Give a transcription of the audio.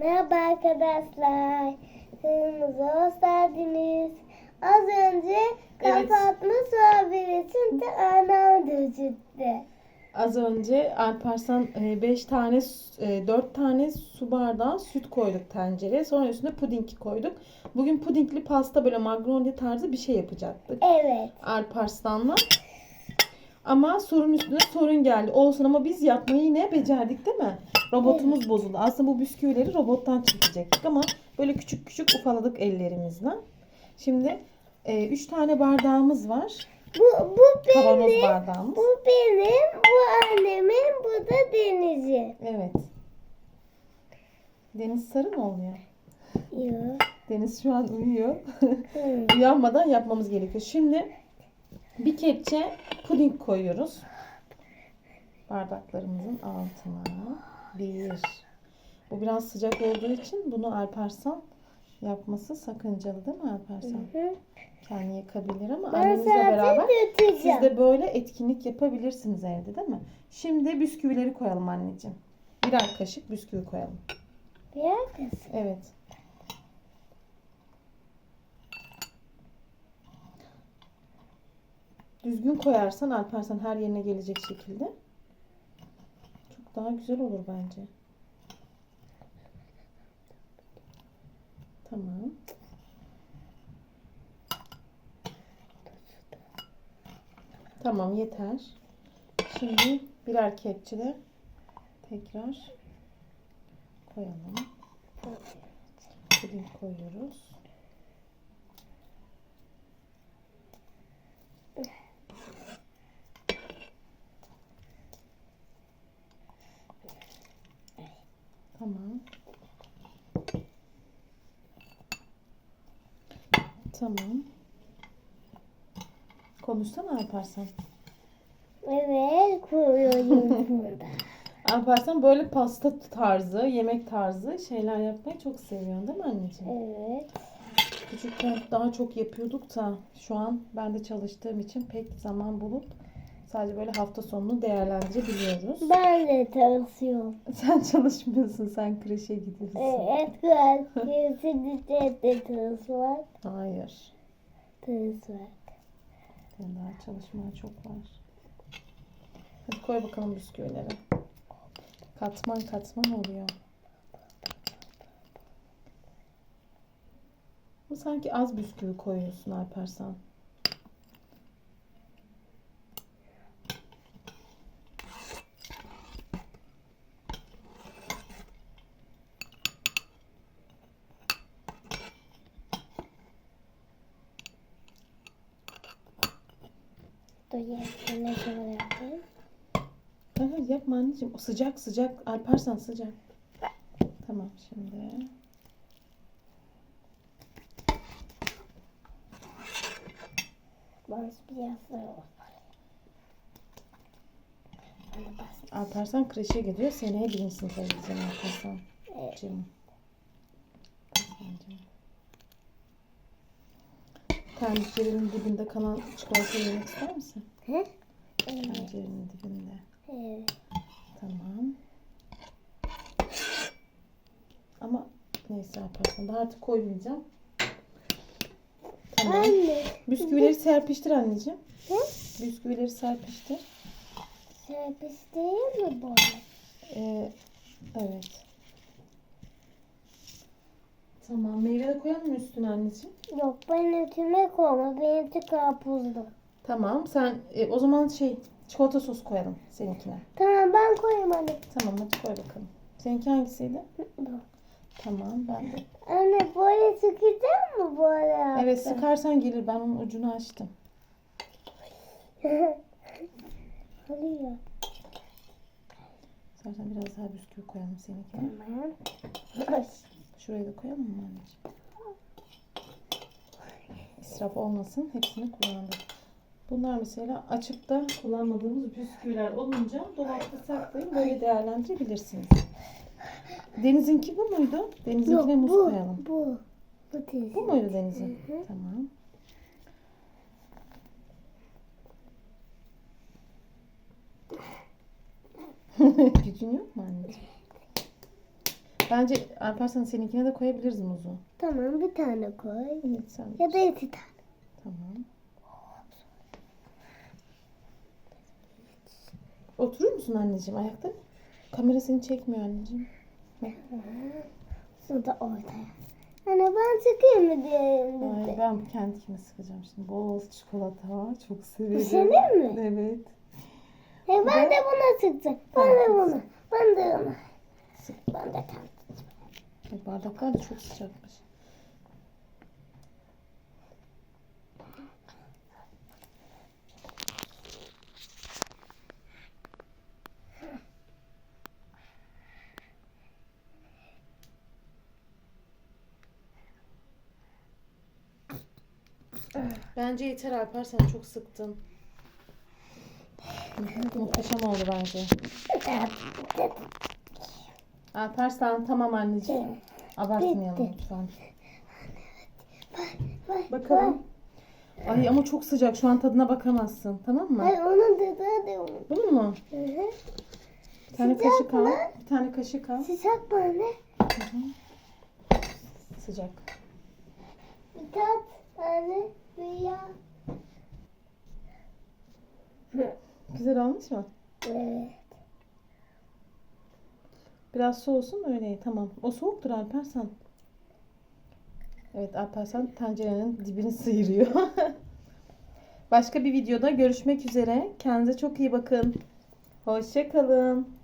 Merhaba arkadaşlar. Kırmızı hoş geldiniz. Az önce Evet. kapatma sohbeti de anam. Az önce Alparslan 5 tane, 4 tane su bardağı süt koyduk tencereye. Sonra üstüne puding koyduk. Bugün pudingli pasta böyle magnoli tarzı bir şey yapacaktık. Evet. Alparslan'la. Ama sorun üstüne sorun geldi. Olsun ama biz yapmayı yine becerdik değil mi? Robotumuz bozuldu. Aslında bu bisküvileri robottan çekecektik ama böyle küçük küçük ufaladık ellerimizle. Şimdi 3 tane bardağımız var. Bu, bu Kavanoz benim, bardağımız. bu benim, bu annemin, bu da Deniz'in. Evet. Deniz sarı mı oluyor? Yok. Deniz şu an uyuyor. Uyanmadan yapmamız gerekiyor. Şimdi bir kepçe puding koyuyoruz. Bardaklarımızın altına. Bir. Bu biraz sıcak olduğu için bunu Alparslan yapması sakıncalı değil mi Alparslan? Hı. Kendi yakabilir ama Ben annenizle beraber siz de böyle etkinlik yapabilirsiniz evde değil mi? Şimdi bisküvileri koyalım anneciğim. Birer kaşık bisküvi koyalım. Biraz kız. Evet. Düzgün koyarsan Alparslan her yerine gelecek şekilde. Çok daha güzel olur bence. Tamam. Tamam yeter. Şimdi birer kepçe de tekrar koyalım. Puding koyuyoruz. Tamam. Tamam. Konuşsana Alparslan. Evet koyuyorum burada. Alparslan böyle pasta tarzı, yemek tarzı şeyler yapmayı çok seviyor değil mi anneciğim? Evet. Küçükken daha çok yapıyorduk da şu an ben de çalıştığım için pek zaman bulup sadece böyle hafta sonunu değerlendirebiliyoruz. Ben de çalışıyorum. Sen çalışmıyorsun, sen kreşe gidiyorsun. Evet. Kesinlikle de çalışmak. Hayır. Çalışmak. Senin daha çalışmaya çok var. Hadi koy bakalım bisküvileri. Katman katman oluyor. Bu sanki az bisküvi koyuyorsun Alparslan. Ya, ne kadar yapayım? Hayır yapma anneciğim. O sıcak sıcak. Alparslan sıcak. Tamam şimdi. Bas bir yastığı olmalı. Hadi bas. Alparslan kreşe gidiyor. Seneye birinci sınıfa gideceksin Alparslan. Evet. Canım. Tencerenin dibinde kalan çikolata yemek ister misin? Evet. Tencerenin dibinde. evet. Tamam. Ama neyse Alparslan. Daha artık koymayacağım. Tamam. Anne. Bisküvileri serpiştir anneciğim. Hı? Bisküvileri serpiştir. Serpiştireyim mi böyle? Ee, evet. Tamam. Meyve de koyalım mı üstüne anneciğim? Yok ben ütüme koyma. Benimki karpuzlu. Tamam. Sen e, o zaman şey çikolata sos koyalım seninkine. Tamam ben koyayım anne. Tamam hadi koy bakalım. Seninki hangisiydi? Bu. Tamam ben de. Anne böyle sıkacak mı böyle? Evet sıkarsan gelir. Ben onun ucunu açtım. Oluyor. Zaten biraz daha bisküvi koyalım seninkine. Tamam. Şuraya da koyalım mı anneciğim? İsraf olmasın. Hepsini kullandık. Bunlar mesela açıp da kullanmadığımız bisküviler olunca dolapta saklayın. Böyle değerlendirebilirsiniz. Deniz'inki bu muydu? Deniz'inkine muz bu, koyalım. bu. Bu teyze. Bu muydu Deniz'in? Tamam. Gücün yok mu anneciğim? Bence Alparslan seninkine de koyabiliriz muzu. Tamam bir tane koy. Evet sen. Ya da iki tane. Tamam. Oturur musun anneciğim ayakta? Kamera seni çekmiyor anneciğim. Su da ortaya. Anne ben sıkayım mı diyeyim Ay, dedi. ben kendime sıkacağım şimdi. Bol çikolata. Çok severim. senin mi? Evet. He, ben de buna sıkacağım. Ben de buna. Ben de buna. Kendim. Ay, Bardaklar da çok sıcakmış. Bence yeter Alper sen çok sıktın. Muhteşem oldu bence. Alparslan tamam anneciğim. Abartmayalım Bitti. lütfen. Bakalım. Ay ama çok sıcak. Şu an tadına bakamazsın. Tamam mı? Ay onun dedi hadi onun. Bunu mu? Hı hı. Bir tane Sıcak kaşık al. mı? Bir tane kaşık al. Sıcak mı anne? Sıcak. Birkaç tane rüya. Güzel olmuş mu? Evet. Biraz soğusun öyle. Tamam. O soğuktur Alparslan. Evet Alparslan tencerenin dibini sıyırıyor. Başka bir videoda görüşmek üzere. Kendinize çok iyi bakın. Hoşçakalın.